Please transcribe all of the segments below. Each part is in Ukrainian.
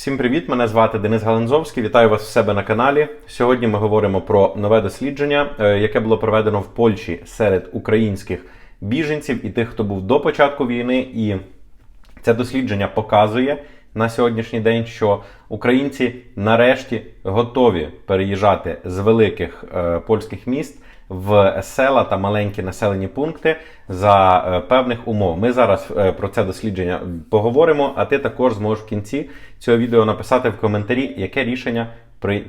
Всім привіт! Мене звати Денис Галанзовський. Вітаю вас у себе на каналі. Сьогодні ми говоримо про нове дослідження, е, яке було проведено в Польщі серед українських біженців і тих, хто був до початку війни. І це дослідження показує на сьогоднішній день, що українці нарешті готові переїжджати з великих е, польських міст в села та маленькі населені пункти за е, певних умов. Ми зараз е, про це дослідження поговоримо, а ти також зможеш в кінці цього відео написати в коментарі, яке рішення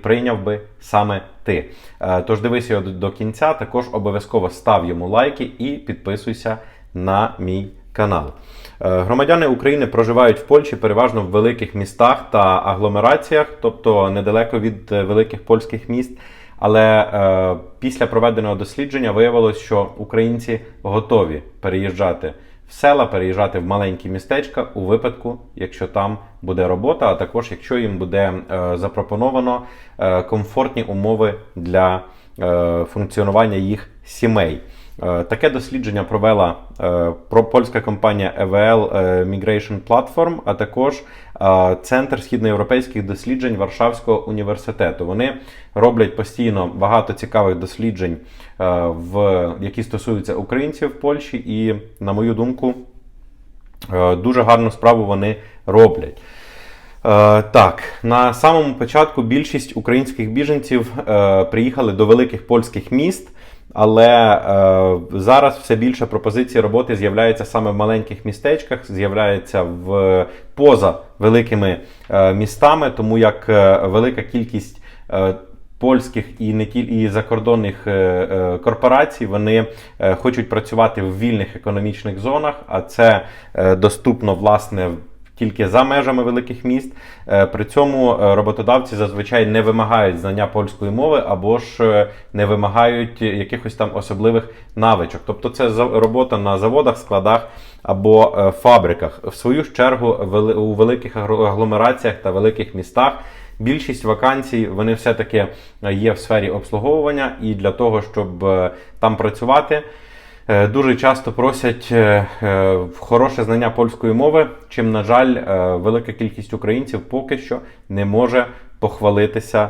прийняв би саме ти. Е, Тож дивись його до- кінця, також обов'язково став йому лайки і підписуйся на мій канал. Е, Громадяни України проживають в Польщі переважно в великих містах та агломераціях, тобто недалеко від е, великих польських міст. Але е, після проведеного дослідження виявилось, що українці готові переїжджати в села, переїжджати в маленькі містечка у випадку, якщо там буде робота, а також якщо їм буде е, запропоновано е, комфортні умови для е, функціонування їх сімей. Е, Таке дослідження провела е, польська компанія EVL е, Migration Platform, а також Центр східноєвропейських досліджень Варшавського університету. Вони роблять постійно багато цікавих досліджень, в, які стосуються українців в Польщі, і, на мою думку, дуже гарну справу вони роблять. Е, так, на самому початку більшість українських біженців е, приїхали до великих польських міст, але е, зараз все більше пропозицій роботи з'являється саме в маленьких містечках, з'являється в поза великими е, містами, тому як е, велика кількість. е, Польських і не тільки і закордонних е, е, корпорацій вони е, хочуть працювати в вільних економічних зонах, а це доступно власне тільки за межами великих міст. Е, При цьому е, роботодавці зазвичай не вимагають знання польської мови або ж е, не вимагають якихось там особливих навичок. Тобто це робота на заводах, складах або фабриках. В свою ж чергу у великих агломераціях та великих містах. Більшість вакансій вони все-таки є в сфері обслуговування, і для того, щоб там працювати, дуже часто просять е, е, хороше знання польської мови, чим, на жаль, е, велика кількість українців поки що не може похвалитися е,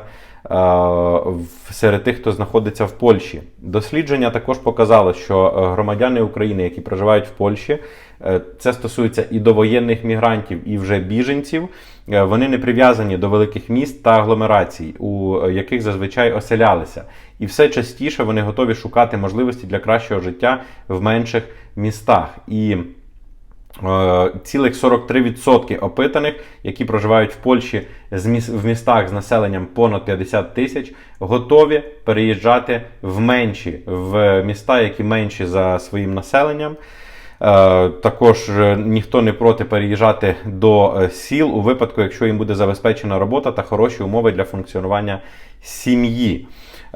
серед тих, хто знаходиться в Польщі. Дослідження також показало, що е, громадяни України, які проживають в Польщі, е, це стосується і довоєнних мігрантів, і вже біженців. Е, Вони не прив'язані до великих міст та агломерацій, у е, яких зазвичай оселялися. І все частіше вони готові шукати можливості для кращого життя в менших містах. І Е, Цілих 43% опитаних, які проживають в Польщі в містах з населенням понад 50 тисяч, готові переїжджати в менші в міста, які менші за своїм населенням. Е, Також е, ніхто не проти переїжджати до е, сіл у випадку, якщо їм буде забезпечена робота та хороші умови для функціонування сім'ї.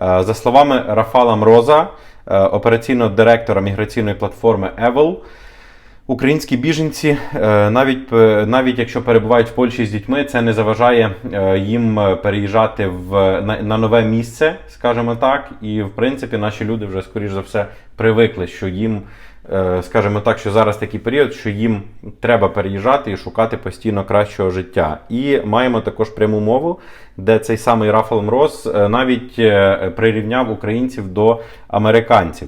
Е, За словами Рафала Мроза, е, операційного директора міграційної платформи Evil, Українські біженці, е, навіть, навіть якщо перебувають в Польщі з дітьми, це не заважає е, їм переїжджати в, на, на нове місце, скажімо так. І в принципі наші люди вже, скоріш за все, привикли, що їм, е, скажімо так, що зараз такий період, що їм треба переїжджати і шукати постійно кращого життя. І маємо також пряму мову, де цей самий Рафал Мроз навіть прирівняв українців до американців.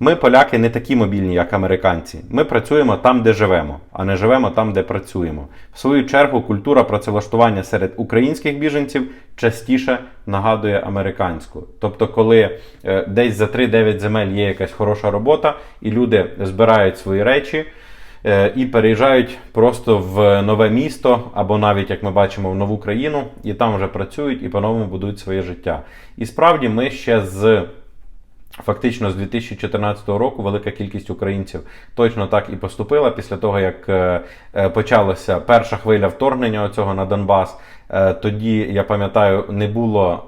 Ми, поляки, не такі мобільні, як американці. Ми працюємо там, де живемо, а не живемо там, де працюємо. В свою чергу, культура працевлаштування серед українських біженців частіше нагадує американську. Тобто, коли е, десь за 3-9 земель є якась хороша робота, і люди збирають свої речі. е, І переїжджають просто в нове місто, або навіть, як ми бачимо, в нову країну, і там вже працюють і по-новому будують своє життя. І справді ми ще з Фактично з 2014 року велика кількість українців точно так і поступила після того, як е, е, почалася перша хвиля вторгнення цього на Донбас. Е, Тоді я пам'ятаю, не було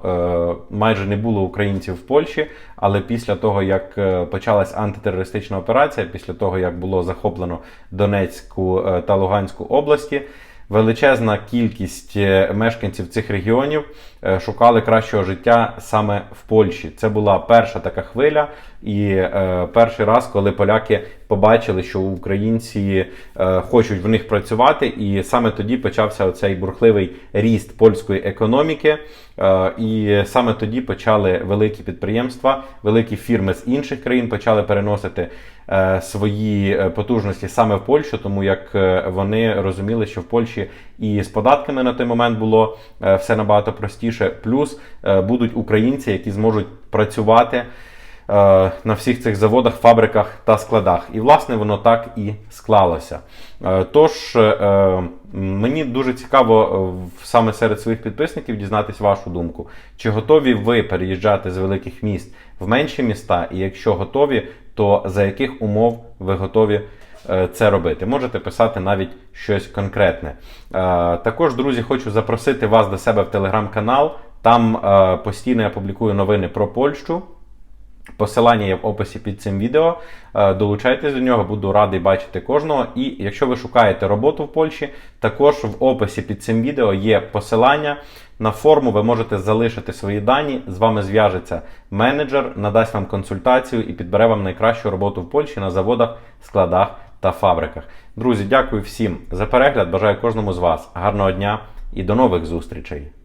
майже не було українців в Польщі, але після того, як почалась антитерористична операція, після того як було захоплено Донецьку та Луганську області. Величезна кількість е, мешканців цих регіонів е, шукали кращого життя саме в Польщі. Це була перша така хвиля, і е, перший раз, коли поляки побачили, що українці е, хочуть в них працювати, і саме тоді почався оцей бурхливий ріст польської економіки. Е, і саме тоді почали великі підприємства, великі фірми з інших країн почали переносити свої е, потужності саме в Польщу, тому як е, вони розуміли, що в Польщі і з податками на той момент було е, все набагато простіше. Плюс е, будуть українці, які зможуть працювати е, на всіх цих заводах, фабриках та складах. І власне воно так і склалося. Е, Тож е, мені дуже цікаво е, саме серед своїх підписників дізнатись вашу думку. Чи готові ви переїжджати з великих міст в менші міста? І якщо готові, то за яких умов ви готові е, це робити? Можете писати навіть щось конкретне. Е, Також, друзі, хочу запросити вас до себе в телеграм-канал. Там е, постійно я публікую новини про Польщу. Посилання є в описі під цим відео. Е, Долучайтесь до нього, буду радий бачити кожного. І якщо ви шукаєте роботу в Польщі, також в описі під цим відео є посилання на форму. Ви можете залишити свої дані. З вами зв'яжеться менеджер, надасть вам консультацію і підбере вам найкращу роботу в Польщі на заводах, складах та фабриках. Друзі, дякую всім за перегляд. Бажаю кожному з вас гарного дня і до нових зустрічей.